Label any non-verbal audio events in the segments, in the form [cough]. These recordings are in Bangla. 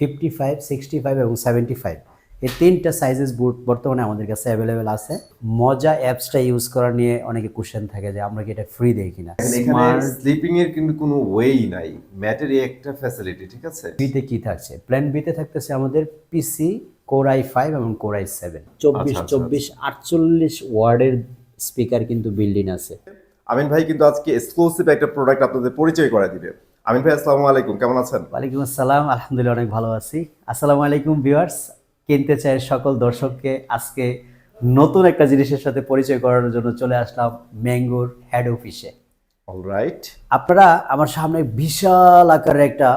ফিফটি ফাইভ সিক্সটি ফাইভ এবং সেভেন্টি ফাইভ এই তিনটা সাইজেস বুট বর্তমানে আমাদের কাছে অ্যাভেলেবেল আছে। মজা অ্যাপসটা ইউজ করা নিয়ে অনেকে কোশ্চেন থাকে যে আমরা কি এটা ফ্রি দেই কিনা? স্মার্ট স্লিপিং এর কিন্তু কোনো ওয়েই নাই। ম্যাটের একটা ফ্যাসিলিটি ঠিক আছে? বিতে কি থাকছে? প্ল্যান বিতে থাকতেছে আমাদের পিসি কোরাই ফাইভ এবং কোরাই সেভেন চব্বিশ আচ্ছা, চব্বিশ আটচল্লিশ ওয়ার্ডের স্পিকার কিন্তু বিল্ডিং আছে। আমিন ভাই কিন্তু আজকে এক্সক্লুসিভ একটা প্রোডাক্ট আপনাদের পরিচয় করে দিবে। আমিন ভাই আসসালামু আলাইকুম। কেমন আছেন? ওয়ালাইকুম আসসালাম। আলহামদুলিল্লাহ অনেক ভালো আছি। আসসালামু আলাইকুম ভিউয়ার্স। কিনতে চাই সকল দর্শককে আজকে নতুন একটা জিনিসের সাথে পরিচয় করানোর জন্য চলে আসলাম ম্যাঙ্গোর হেড অফিসে। অলরাইট আপনারা আমার সামনে বিশাল আকারের একটা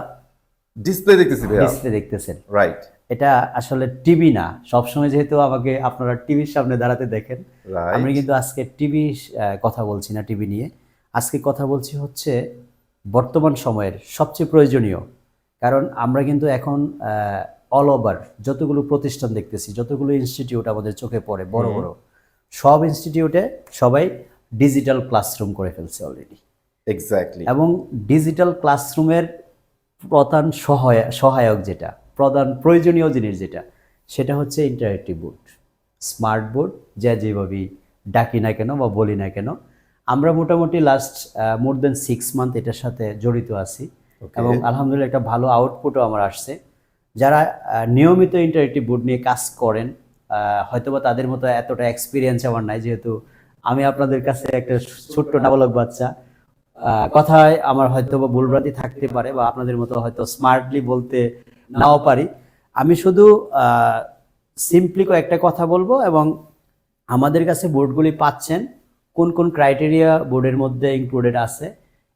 ডিসপ্লে দেখতেছি ডিসপ্লে দেখতেছেন। রাইট এটা আসলে টিভি না। সবসময় যেহেতু আমাকে আপনারা টিভির সামনে দাঁড়াতে দেখেন আমি কিন্তু আজকে টিভি কথা বলছি না টিভি নিয়ে। আজকে কথা বলছি হচ্ছে বর্তমান সময়ের সবচেয়ে প্রয়োজনীয়। কারণ আমরা কিন্তু এখন অল ওভার যতগুলো প্রতিষ্ঠান দেখতেছি যতগুলো ইনস্টিটিউট আমাদের চোখে পড়ে বড় বড় সব ইনস্টিটিউটে সবাই ডিজিটাল ক্লাসরুম করে ফেলছে অলরেডি এক্স্যাক্টলি এবং ডিজিটাল ক্লাসরুমের প্রধান সহায় সহায়ক যেটা প্রধান প্রয়োজনীয় জিনিস যেটা সেটা হচ্ছে ইন্টারেক্টিভ বোর্ড স্মার্ট বোর্ড যা যেভাবেই ডাকি না কেন বা বলি না কেন আমরা মোটামুটি last more then six month এটার সাথে জড়িত আছি। এবং আলহামদুলিল্লাহ একটা ভালো আউটপুটও আমার আসছে। যারা নিয়মিত ইন্টারেক্টিভ বোর্ড নিয়ে কাজ করেন হয়তোবা তাদের মতো এতটা এক্সপিরিয়েন্স আমার নাই যেহেতু আমি আপনাদের কাছে একটা ছোট্ট নাবালক বাচ্চা। কথায় আমার হয়তো বা ভুলভ্রান্তি থাকতে পারে বা আপনাদের মতো হয়তো স্মার্টলি বলতে নাও পারি। আমি শুধু সিম্পলি কয়েকটা কথা বলব এবং আমাদের কাছে বোর্ডগুলি পাচ্ছেন। কোন কোন ক্রাইটেরিয়া বোর্ডের মধ্যে ইনক্লুডেড আছে?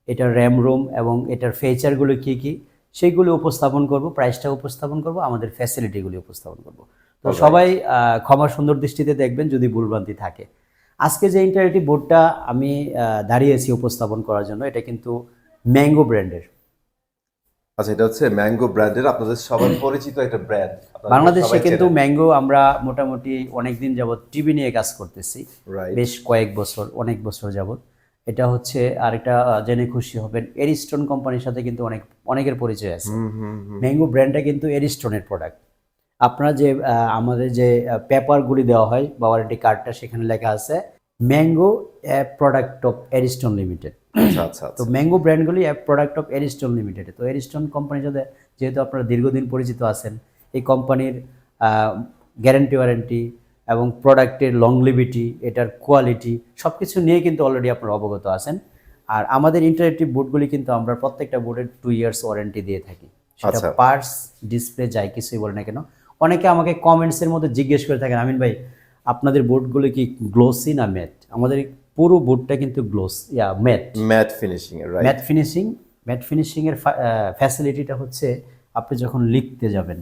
এটার র্যাম রুম এবং এটার ফিচারগুলো কী কী? সেইগুলি উপস্থাপন করব প্রাইসটা উপস্থাপন করব আমাদের ফ্যাসিলিটিগুলি উপস্থাপন করব। তো সবাই ক্ষমা সুন্দর দৃষ্টিতে দেখবেন যদি ভুলভ্রান্তি থাকে। আজকে যে ইন্টারনেটি বোর্ডটা আমি দাঁড়িয়েছি উপস্থাপন করার জন্য এটা কিন্তু ম্যাঙ্গো ব্র্যান্ডের আচ্ছা এটা হচ্ছে ম্যাঙ্গো ব্র্যান্ডের আপনাদের সবার [clears throat] পরিচিত একটা ব্র্যান্ড বাংলাদেশে কিন্তু ম্যাঙ্গো আমরা মোটামুটি অনেক দিন যাবত টিভি নিয়ে কাজ করতেছি। বেশ কয়েক বছর অনেক বছর যাবত এটা হচ্ছে আরেকটা জেনে খুশি হবেন এরিস্টোন কোম্পানির সাথে কিন্তু অনেক অনেকের পরিচয় আছে। ম্যাঙ্গো ব্র্যান্ডটা কিন্তু এরিস্টোনের প্রোডাক্ট আপনারা যে আমাদের যে পেপারগুলি দেওয়া হয় বা ওয়ারেন্টি কার্ডটা সেখানে লেখা আছে mango app product of Aristone limited আচ্ছা আচ্ছা তো mango ব্র্যান্ডগুলি app product of Aristone limited তো এরিস্টোন কোম্পানির সাথে যেহেতু আপনারা দীর্ঘদিন পরিচিত আছেন এই কোম্পানির গ্যারেন্টি ওয়ারেন্টি এবং প্রোডাক্টের লংলিভিটি এটার কোয়ালিটি সব কিছু নিয়ে কিন্তু অলরেডি আপনারা অবগত আছেন। আর আমাদের ইন্টারেক্টিভ বোর্ডগুলি কিন্তু আমরা প্রত্যেকটা বোর্ডের টু ইয়ার্স ওয়ারেন্টি দিয়ে থাকি। সেটা আচ্ছা। পার্টস ডিসপ্লে যাই কিছুই বলে না কেন। অনেকে আমাকে কমেন্টসের মধ্যে জিজ্ঞেস করে থাকেন আমিন ভাই আপনাদের বোর্ডগুলো কি গ্লোসি না ম্যাট? আমাদের পুরো বোর্ডটা কিন্তু গ্লোস ইয়া matte. Matte finishing matte finishing matte ফিনিশিংয়ের ফ্যাসিলিটিটা হচ্ছে আপনি যখন লিখতে যাবেন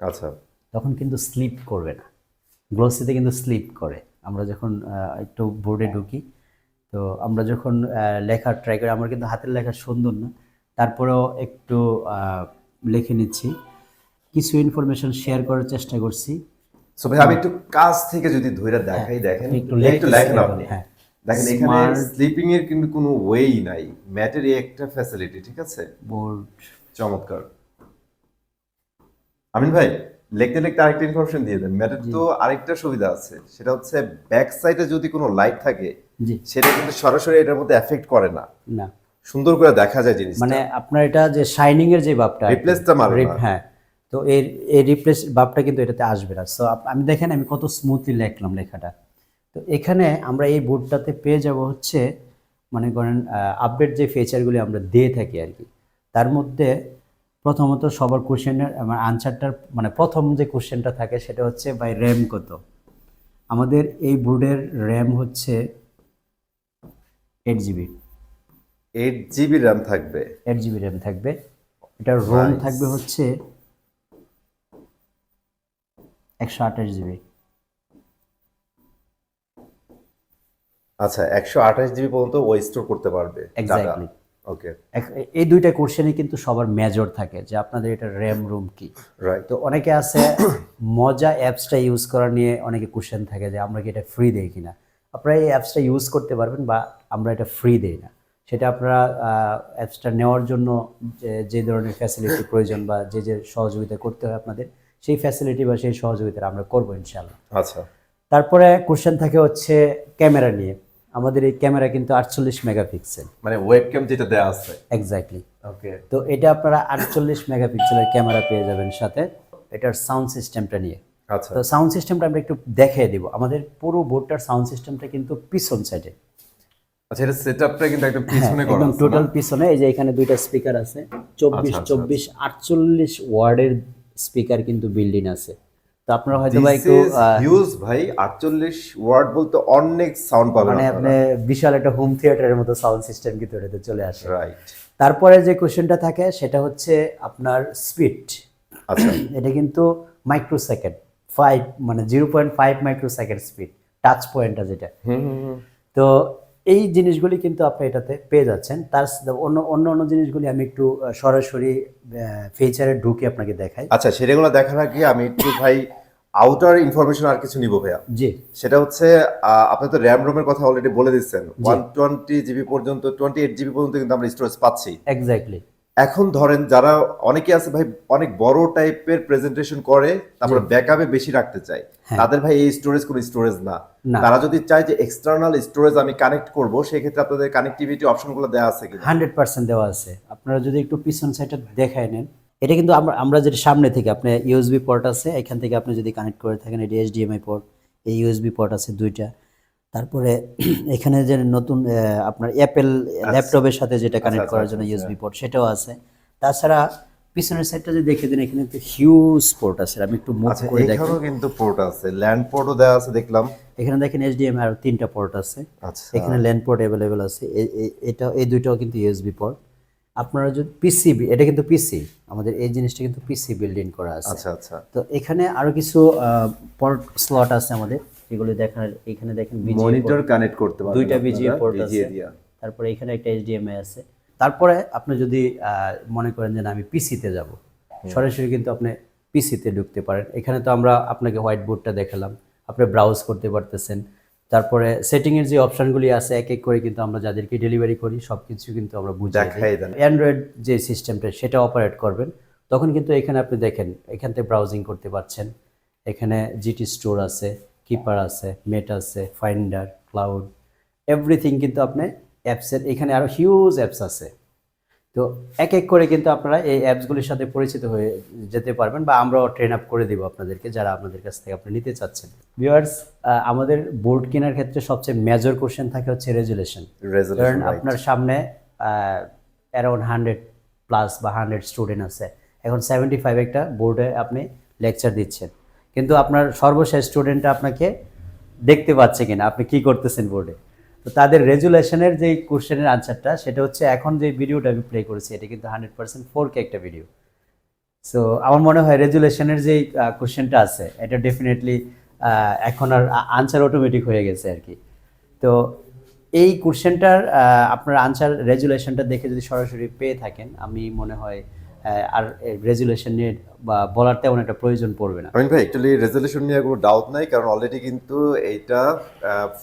আচ্ছা। তখন কিন্তু স্লিপ করবে না। গ্লোসিতে কিন্তু স্লিপ করে। আমরা যখন একটু বোর্ডে ঢুকি তো আমরা যখন লেখা ট্রাই করি আমার কিন্তু হাতের লেখা সুন্দর না। তারপরেও একটু লিখে নিচ্ছি। কিছু ইনফরমেশন শেয়ার করার চেষ্টা করছি। সো ভাই আমি একটু কাছ থেকে যদি ধইরা দেখাই দেখেন একটু লেখেন আপনি। হ্যাঁ। দেখেন এখানে স্লিপিং এর কিন্তু কোনো ওয়েই নাই। ম্যাটের একটা ফ্যাসিলিটি ঠিক আছে? বোর্ড চমৎকার। আমিন ভাই লিখতে লিখতে আরেকটা ইনফরমেশন দিয়ে দেন। ম্যাটের তো আরেকটা সুবিধা আছে। সেটা হচ্ছে ব্যাক সাইডে যদি কোনো লাইট থাকে সেটা কিন্তু সরাসরি এটার মধ্যে এফেক্ট করে না। না। সুন্দর করে দেখা যায় জিনিস মানে আপনার এটা যে শাইনিং এর যে ভাবটা রিপ্লেসটা মারবে হ্যাঁ। তো এর এই রিপ্লেস ভাবটা কিন্তু এটাতে আসবে না। সো আমি দেখেন আমি কত স্মুথলি লিখলাম লেখাটা। তো এখানে আমরা এই বোর্ডটাতে পেয়ে যাব হচ্ছে মনে করেন আপডেট যে ফিচারগুলি আমরা দিয়ে থাকি আর কি তার মধ্যে প্রথমত সবার কোশ্চেনের আমার আনসারটার মানে প্রথম যে কোশ্চেনটা থাকে সেটা হচ্ছে বাই র্যাম কত? আমাদের এই বোর্ডের র্যাম হচ্ছে eight GB eight GB RAM থাকবে। এইট জিবি র্যাম থাকবে। এটার রোম থাকবে হচ্ছে একশো আঠাশ জিবি। আচ্ছা একশো আঠাশ জিবি পর্যন্ত ও স্টোর করতে পারবে এক্স্যাক্টলি ওকে এই দুইটা কোশ্চেনই কিন্তু সবার মেজর থাকে যে আপনাদের এটা র্যাম রুম কি? তো অনেকে আছে [coughs] মজা অ্যাপসটা ইউজ করা নিয়ে অনেকে কোশ্চেন থাকে যে আমরা কি এটা ফ্রি দেই কিনা? আপনারা এই অ্যাপসটা ইউজ করতে পারবেন বা আমরা এটা ফ্রি দেই না। সেটা আপনারা অ্যাপসটা নেওয়ার জন্য যে ধরনের ফ্যাসিলিটি প্রয়োজন বা যে যে সহযোগিতা করতে হয় আপনাদের সেই ফ্যাসিলিটি বা সেই সহযোগিতা আমরা করব ইনশাল্লাহ আচ্ছা। তারপরে কোশ্চেন থাকে হচ্ছে ক্যামেরা নিয়ে। আমাদের এই ক্যামেরা কিন্তু আটচল্লিশ মেগাপিক্সেল মানে ওয়েবক্যাম যেটা দেয়া আছে। এক্স্যাক্টলি ওকে তো এটা আপনারা আটচল্লিশ মেগাপিক্সেলের ক্যামেরা পেয়ে যাবেন সাথে। এটার সাউন্ড সিস্টেমটা নিয়ে। আচ্ছা। তো সাউন্ড সিস্টেমটা আমরা একটু দেখিয়ে দিব। আমাদের পুরো বোর্ডটার সাউন্ড সিস্টেমটা কিন্তু পিছন সাইডে আচ্ছা এটা সেটআপটা কিন্তু একদম পিছনে করা হ্যাঁ, একদম আছে টোটাল পিছনে। এই যে এখানে দুইটা স্পিকার আছে। চব্বিশ আচ্ছা, আচ্ছা, চব্বিশ আটচল্লিশ ওয়ার্ডের স্পিকার কিন্তু বিল্ডিং আছে। তো আপনারা হয়তো দিস একটু হিউজ ভাই 48 ওয়ার্ড বলতে অনেক সাউন্ড পাবেন মানে আপনি বিশাল একটা হোম থিয়েটারের মতো সাউন্ড সিস্টেম কিন্তু এটাতে চলে আসে। রাইট তারপরে যে কোশ্চেনটা থাকে সেটা হচ্ছে আপনার স্পিড আচ্ছা। [clears throat] এটা কিন্তু মাইক্রো সেকেন্ড ফাইভ মানে zero point five micro second speed touch পয়েন্টটা যেটা হুম হুম, হুম। তো এই জিনিসগুলি কিন্তু আপনি এটাতে পেয়ে যাচ্ছেন। তার অন্য অন্য অন্য জিনিসগুলি আমি একটু সরাসরি ফিচারে ঢুকে আপনাকে দেখাই। আচ্ছা সেগুলো দেখার আগে আমি একটু ভাই আউটার ইনফরমেশন আর কিছু নিব ভাইয়া। জি। সেটা হচ্ছে আহ, আপনি তো র্যাম রোমের কথা অলরেডি বলে দিচ্ছেন। ওয়ান টোয়েন্টি জিবি পর্যন্ত টোয়েন্টি এইট জিবি পর্যন্ত কিন্তু আমরা স্টোরেজ পাচ্ছি। এক্স্যাক্টলি এখন ধরেন যারা অনেকে আছে ভাই অনেক বড় টাইপের প্রেজেন্টেশন করে তারপর ব্যাকআপে বেশি রাখতে চায়। তাদের ভাই এই স্টোরেজ কোনো স্টোরেজ না। তারা যদি চায় যে এক্সটার্নাল স্টোরেজ আমি কানেক্ট করব সেই ক্ষেত্রে আপনাদের কানেক্টিভিটি অপশনগুলো দেওয়া আছে হান্ড্রেড পার্সেন্ট দেওয়া আছে। আপনারা যদি একটু পিছন সাইডটা দেখায় নেন এটা কিন্তু আমরা আমরা যেটা সামনে থেকে আপনি ইউএসবি পোর্ট আছে এখান থেকে আপনি যদি কানেক্ট করে থাকেন এটি এইচডিএমআই পোর্ট এই ইউএসবি পোর্ট আছে দুইটা। তারপরে এখানে যে নতুন আপনার অ্যাপেল ল্যাপটপের সাথে যেটা কানেক্ট আচ্ছা, করার জন্য ইউএসবি পোর্ট সেটাও আছে। তাছাড়া পিছনের সাইডটা যদি দেখে দিন এখানে একটা হিউজ পোর্ট আছে। আমি একটু মুভ আচ্ছা করে দেখি এখানেও কিন্তু পোর্ট আছে। ল্যান্ড পোর্টও দেওয়া আছে দেখলাম। এখানে দেখেন এইচডিএমআই আর তিনটা পোর্ট আছে। আচ্ছা। এখানে ল্যান্ড পোর্ট অ্যাভেলেবেল আছে। এটা এই দুইটাও কিন্তু ইউএসবি পোর্ট আপনারা যদি পিসি এটা কিন্তু পিসি আমাদের এই জিনিসটা কিন্তু পিসি বিল্ডিং করা আছে। আচ্ছা আচ্ছা। তো এখানে আরও কিছু পোর্ট স্লট আছে আমাদের। এগুলো দেখার এখানে দেখেন মনিটর কানেক্ট করতে পারবেন দুইটা বিজিএ পোর্ট আছে। তারপরে এখানে একটা এইচডিএমআই আছে। তারপরে আপনি যদি আহ, মনে করেন যে না আমি পিসিতে যাব সরাসরি কিন্তু আপনি পিসিতে ঢুকতে পারেন। এখানে তো আমরা আপনাকে হোয়াইট বোর্ডটা দেখালাম আপনি ব্রাউজ করতে পারতেছেন। তারপরে সেটিং এর যে অপশনগুলি আছে এক এক করে কিন্তু আমরা যাদেরকে ডেলিভারি করি সব কিছু কিন্তু আমরা দেন। অ্যান্ড্রয়েড যে সিস্টেমটা সেটা অপারেট করবেন। তখন কিন্তু এখানে আপনি দেখেন এখান থেকে ব্রাউজিং করতে পারছেন। এখানে জিটি স্টোর আছে। কিপার আছে মেট আছে ফাইন্ডার ক্লাউড এভরিথিং কিন্তু আপনি অ্যাপসের এখানে আরও হিউজ অ্যাপস আছে। তো এক এক করে কিন্তু আপনারা এই অ্যাপসগুলির সাথে পরিচিত হয়ে যেতে পারবেন বা আমরাও ট্রেন আপ করে দিব আপনাদেরকে যারা আপনাদের কাছ থেকে আপনি নিতে চাচ্ছেন। ভিউয়ার্স আমাদের বোর্ড কেনার ক্ষেত্রে সবচেয়ে মেজর কোশ্চেন থাকে হচ্ছে রেজুলেশন কারণ আপনার সামনে অ্যারাউন্ড হান্ড্রেড প্লাস বা হান্ড্রেড স্টুডেন্ট আছে। এখন সেভেন্টি ফাইভ একটা বোর্ডে আপনি লেকচার দিচ্ছেন। কিন্তু আপনার সর্বশেষ স্টুডেন্টটা আপনাকে দেখতে পাচ্ছে কিনা, আপনি কি করতেছেন বোর্ডে তো তাদের রেজুলেশনের যে কোশ্চেনের আনসারটা সেটা হচ্ছে এখন যে ভিডিওটা আমি প্লে করেছি, এটা কিন্তু হান্ড্রেড পার্সেন্ট ফোর কে একটা ভিডিও সো আমার মনে হয় রেজুলেশনের যে কোশ্চেনটা আছে, এটা ডেফিনেটলি এখন আর আনসার অটোমেটিক হয়ে গেছে আর কি। তো এই কোশ্চেনটার আপনার আনসার রেজুলেশনটা দেখে যদি সরাসরি পেয়ে থাকেন, আমি মনে হয় আর রেজুলেশন নিয়ে বা বলার তেমন একটা প্রয়োজন পড়বে না। আমিন ভাই অ্যাকচুয়ালি রেজলিউশন নিয়ে কোনো ডাউট নাই কারণ অলরেডি কিন্তু এইটা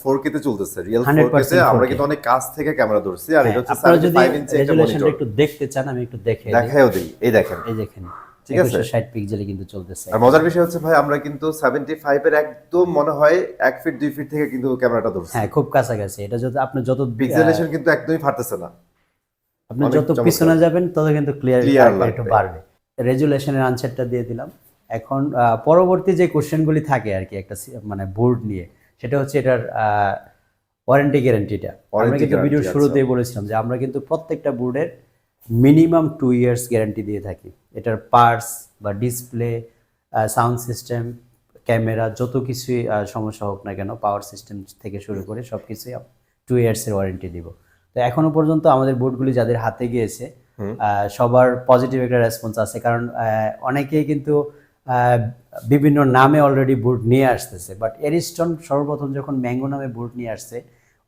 ফোর কেতে চলতেছে রিয়েল ফোর 100% কেতে আমরা কিন্তু অনেক কাছ থেকে ক্যামেরা ধরছি আর এটা হচ্ছে আপনারা যদি 75 ইঞ্চি একটা মনিটর একটু দেখতে চান আমি একটু দেখে দিই। দেখায়ও দিই এই দেখেন। এই দেখেন ঠিক আছে। ষাট পিক্সেলে কিন্তু চলতেছে। আর মজার বিষয় হচ্ছে ভাই আমরা কিন্তু সেভেন্টি ফাইভ এর একদম মনে হয় এক ফিট দুই ফিট থেকে কিন্তু ক্যামেরাটা ধরছি। হ্যাঁ খুব কাছাকাছি এটা যদি আপনি যত পিক্সেলেশন কিন্তু একদমই ফাটতেছে না। আপনি যত পিছনে যাবেন তত কিন্তু ক্লিয়ার একটু বাড়বে। রেজুলেশনের আনসারটা দিয়ে দিলাম। এখন পরবর্তী যে কোশ্চেনগুলি থাকে আর কি একটা মানে বোর্ড নিয়ে সেটা হচ্ছে এটার ওয়ারেন্টি গ্যারান্টিটা আমরা কিন্তু ভিডিওর শুরুতেই বলেছিলাম যে আমরা কিন্তু প্রত্যেকটা বোর্ডের মিনিমাম টু ইয়ার্স গ্যারান্টি দিয়ে থাকি। এটার পার্টস বা ডিসপ্লে সাউন্ড সিস্টেম ক্যামেরা যত কিছুই সমস্যা হোক না কেন পাওয়ার সিস্টেম থেকে শুরু করে সব কিছুই টু ইয়ার্সের ওয়ারেন্টি দিব। তো এখনও পর্যন্ত আমাদের বোর্ডগুলি যাদের হাতে গিয়েছে সবার পজিটিভ একটা রেসপন্স আছে। কারণ অনেকেই কিন্তু বিভিন্ন নামে অলরেডি বোর্ড নিয়ে আসতেছে। বাট এরিস্টন সর্বপ্রথম যখন ম্যাঙ্গো নামে বোর্ড নিয়ে আসছে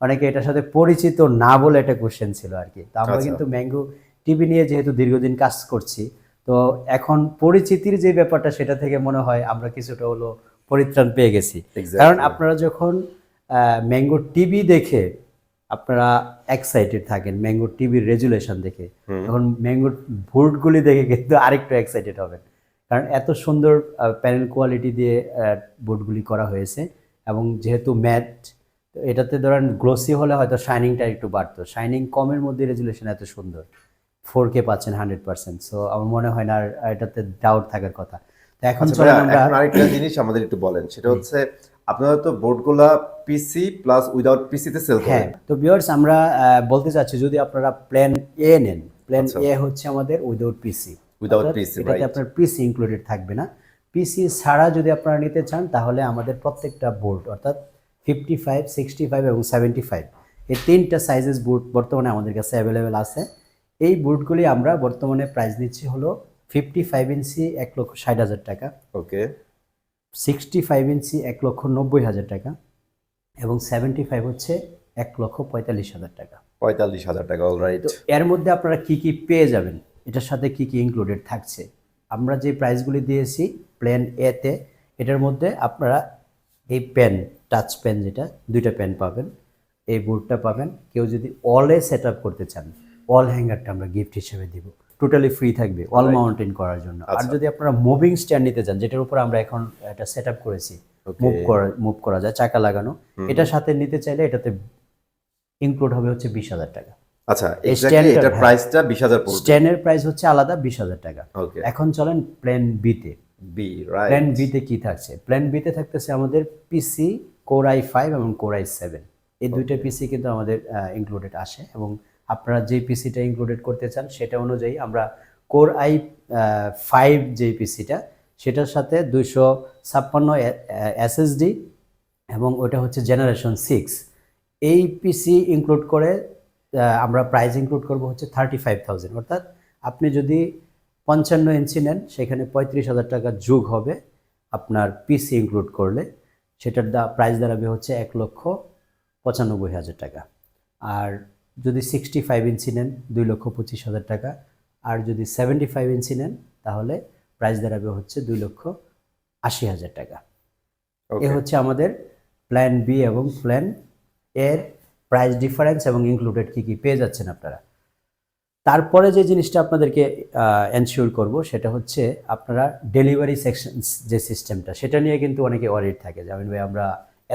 অনেকে এটার সাথে পরিচিত না বলে একটা কোশ্চেন ছিল আর কি তো আমরা আচ্ছা। কিন্তু ম্যাঙ্গো টিভি নিয়ে যেহেতু দীর্ঘদিন কাজ করছি তো এখন পরিচিতির যে ব্যাপারটা সেটা থেকে মনে হয় আমরা কিছুটা হলো পরিত্রাণ পেয়ে গেছি। কারণ আপনারা যখন ম্যাঙ্গো টিভি দেখে আপনারা এক্সাইটেড থাকেন ম্যাঙ্গো টিভির রেজুলেশন দেখে তখন ম্যাঙ্গোর বোর্ডগুলি দেখে কিন্তু আরেকটু এক্সাইটেড হবেন। কারণ এত সুন্দর প্যানেল কোয়ালিটি দিয়ে বোর্ডগুলি করা হয়েছে এবং যেহেতু ম্যাট এটাতে ধরেন গ্লোসি হলে হয়তো শাইনিংটা একটু বাড়তো। শাইনিং কমের মধ্যে রেজুলেশন এত সুন্দর। ফোর কে পাচ্ছেন হান্ড্রেড পার্সেন্ট সো আমার মনে হয় না আর এটাতে ডাউট থাকার কথা। তো আচ্ছা এখন আরেকটা জিনিস আমাদের একটু বলেন। সেটা হচ্ছে আপনারা তো বোর্ডগুলা পিসি প্লাস উইদাউট পিসিতে সেল হ্যাঁ করেন। তো ভিউয়ার্স আমরা বলতে চাচ্ছি যদি আপনারা প্ল্যান এ নেন প্ল্যান আচ্ছা। এ হচ্ছে আমাদের উইদাউট পিসি Without PC, এটাতে আপনার পিসি ইনক্লুডেড থাকবে না। পিসি ছাড়া যদি আপনারা নিতে চান তাহলে আমাদের প্রত্যেকটা বোর্ড অর্থাৎ ফিফটি ফাইভ সিক্সটি ফাইভ এবং সেভেন্টি ফাইভ এই তিনটা সাইজেস বোর্ড বর্তমানে আমাদের কাছে অ্যাভেলেবেল আছে। এই বোর্ডগুলি আমরা বর্তমানে প্রাইস দিচ্ছি হলো ফিফটি ফাইভ ইঞ্চি এক লক্ষ ষাট হাজার টাকা। ওকে সিক্সটি ফাইভ ইঞ্চি এক লক্ষ নব্বই হাজার টাকা এবং সেভেন্টি ফাইভ হচ্ছে এক লক্ষ পঁয়তাল্লিশ হাজার টাকা। পঁয়তাল্লিশ হাজার টাকা অলরাইট তো এর মধ্যে আপনারা কি কি পেয়ে যাবেন? এটার সাথে কি কি ইনক্লুডেড থাকছে? আমরা যে প্রাইসগুলি দিয়েছি প্ল্যান এতে এটার মধ্যে আপনারা এই পেন টাচ পেন যেটা দুইটা পেন পাবেন। এই বোর্ডটা পাবেন। কেউ যদি অলে সেট আপ করতে চান অল হ্যাঙ্গারটা আমরা গিফট হিসেবে দিব। টোটালি ফ্রি থাকবে অল মাউন্টেন করার জন্য। আর যদি আপনারা মুভিং স্ট্যান্ড নিতে চান যেটার উপর আমরা এখন এটা সেট আপ করেছি মুভ করা মুভ করা যায় চাকা লাগানো এটার সাথে নিতে চাইলে এটাতে ইনক্লুড হবে হচ্ছে বিশ হাজার টাকা। আচ্ছা এই এক্স্যাক্টলি stand-টা, এটার। প্রাইসটা বিশ হাজার স্ট্যান্ডের প্রাইস হচ্ছে আলাদা বিশ হাজার টাকা। এখন চলেন প্ল্যান বিতে বি প্ল্যান রাইট বিতে কি থাকছে? প্ল্যান বিতে থাকতেছে আমাদের পিসি কোর আই ফাইভ এবং কোর আই সেভেন এই দুইটা পিসি কিন্তু আমাদের ইনক্লুডেড আসে এবং আপনারা যে পিসিটা ইনক্লুডেড করতে চান, সেটা অনুযায়ী আমরা কোর আই ফাইভ যে পিসিটা সেটার সাথে দুইশো ছাপ্পান্ন এসএসডি এবং ওটা হচ্ছে জেনারেশন সিক্স এই পিসি ইনক্লুড করে আমরা প্রাইস ইনক্লুড করব হচ্ছে থার্টি ফাইভ থাউজেন্ড অর্থাৎ আপনি যদি পঞ্চান্ন ইঞ্চি নেন, সেখানে পঁয়ত্রিশ হাজার টাকা যোগ হবে আপনার পিসি ইনক্লুড করলে। সেটার দা প্রাইস দাঁড়াবে হচ্ছে এক লক্ষ পঁচানব্বই হাজার টাকা। আর যদি সিক্সটি ফাইভ ইঞ্চি নেন দুই লক্ষ পঁচিশ হাজার টাকা। আর যদি সেভেন্টি ফাইভ ইঞ্চি নেন তাহলে প্রাইস দাঁড়াবে হচ্ছে দুই লক্ষ আশি হাজার টাকা। এ হচ্ছে আমাদের প্ল্যান বি এবং প্ল্যান এর প্রাইস ডিফারেন্স এবং ইনক্লুডেড কি কি পেয়ে যাচ্ছেন আপনারা। তারপরে যে জিনিসটা আপনাদেরকে এনশিওর করব সেটা হচ্ছে আপনারা ডেলিভারি সেকশন যে সিস্টেমটা সেটা নিয়ে কিন্তু অনেকে অরিড থাকে যেমন ভাই আমরা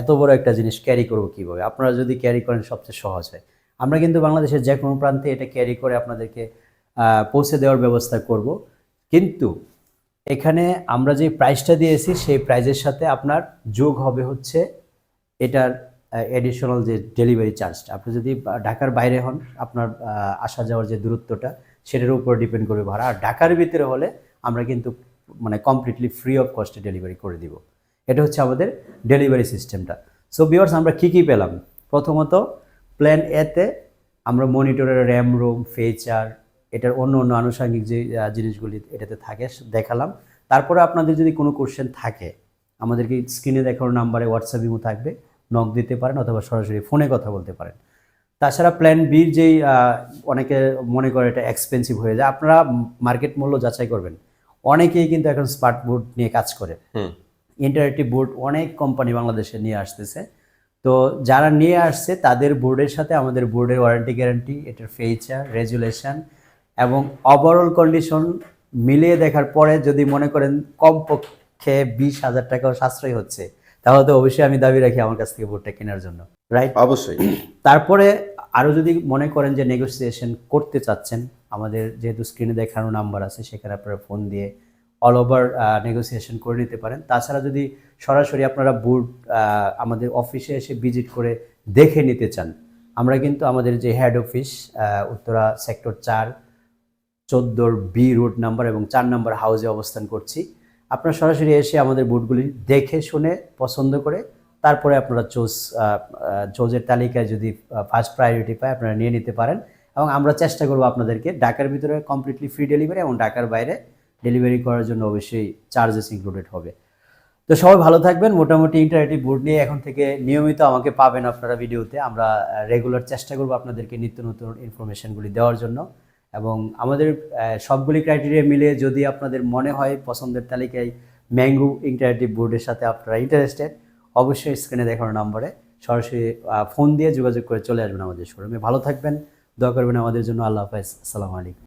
এত বড় একটা জিনিস ক্যারি করব কীভাবে? আপনারা যদি ক্যারি করেন সবচেয়ে সহজ হয়। আমরা কিন্তু বাংলাদেশের যে কোনো প্রান্তে এটা ক্যারি করে আপনাদেরকে পৌঁছে দেওয়ার ব্যবস্থা করব। কিন্তু এখানে আমরা যে প্রাইসটা দিয়েছি, সেই প্রাইজের সাথে আপনার যোগ হবে হচ্ছে এটার এডিশনাল যে ডেলিভারি চার্জটা আপনি যদি ঢাকার বাইরে হন, আপনার আসা যাওয়ার যে দূরত্বটা, সেটার উপর ডিপেন্ড করবে ভাড়া। আর ঢাকার ভিতরে হলে আমরা কিন্তু মানে কমপ্লিটলি ফ্রি অফ কস্টে ডেলিভারি করে দিব। এটা হচ্ছে আমাদের ডেলিভারি সিস্টেমটা সো বিয়ার্স আমরা কী কী পেলাম? প্রথমত প্ল্যান এতে আমরা মনিটরের র্যাম রোম ফেচার এটার অন্য অন্য আনুষঙ্গিক যে জিনিসগুলি এটাতে থাকে দেখালাম। তারপরে আপনাদের যদি কোনো কোশ্চেন থাকে আমাদেরকে স্ক্রিনে দেখানো নাম্বারে হোয়াটসঅ্যাপ ইমো থাকবে নক দিতে পারেন অথবা সরাসরি ফোনে কথা বলতে পারেন। তাছাড়া প্ল্যান বির যেই অনেকে মনে করে এটা এক্সপেন্সিভ হয়ে যায় আপনারা মার্কেট মূল্য যাচাই করবেন। অনেকেই কিন্তু এখন স্মার্ট বোর্ড নিয়ে কাজ করে। ইন্টারেক্টিভ বোর্ড অনেক কোম্পানি বাংলাদেশে নিয়ে আসতেছে। তো যারা নিয়ে আসছে তাদের বোর্ডের সাথে আমাদের বোর্ডের ওয়ারেন্টি গ্যারান্টি এটার ফেচার রেজুলেশন এবং ওভারঅল কন্ডিশন মিলিয়ে দেখার পরে যদি মনে করেন কমপক্ষে বিশ হাজার টাকাও সাশ্রয় হচ্ছে তাহলে তো অবশ্যই আমি দাবি রাখি আমার কাছ থেকে বোর্ডটা কেনার জন্য রাইট অবশ্যই। তারপরে আরও যদি মনে করেন যে নেগোসিয়েশন করতে চাচ্ছেন আমাদের যেহেতু স্ক্রিনে দেখানো নাম্বার আছে সেখানে আপনারা ফোন দিয়ে অল ওভার নেগোসিয়েশন করে নিতে পারেন। তাছাড়া যদি সরাসরি আপনারা বুট আমাদের অফিসে এসে ভিজিট করে দেখে নিতে চান, আমরা কিন্তু আমাদের যে হেড অফিস উত্তরা সেক্টর চার, চোদ্দোর বি রুট নাম্বার এবং চার নাম্বার হাউসে অবস্থান করছি। আপনারা সরাসরি এসে আমাদের বুটগুলি দেখে, শুনে, পছন্দ করে, তারপরে আপনারা চোজ চোজের তালিকায় যদি ফার্স্ট প্রায়োরিটি পায়, আপনারা নিয়ে নিতে পারেন। এবং আমরা চেষ্টা করব আপনাদেরকে ঢাকার ভিতরে কমপ্লিটলি ফ্রি ডেলিভারি এবং ঢাকার বাইরে ডেলিভারি করার জন্য অবশ্যই চার্জেস ইনক্লুডেড হবে। তো সবাই ভালো থাকবেন। মোটামুটি ইন্টারেক্টিভ বোর্ড নিয়ে এখন থেকে নিয়মিত আমাকে পাবেন আপনারা ভিডিওতে। আমরা রেগুলার চেষ্টা করব আপনাদেরকে নিত্য নতুন ইনফরমেশনগুলি দেওয়ার জন্য। এবং আমাদের সবগুলি ক্রাইটেরিয়া মিলে যদি আপনাদের মনে হয় পছন্দের তালিকায় ম্যাঙ্গো ইন্টারেক্টিভ বোর্ডের সাথে আপনারা ইন্টারেস্টেড অবশ্যই স্ক্রিনে দেখানো নম্বরে সরাসরি ফোন দিয়ে যোগাযোগ করে চলে আসবেন আমাদের শোরুমে ভালো থাকবেন। দোয়া করবেন আমাদের জন্য। আল্লাহ হাফেজ। আসসালামু আলাইকুম।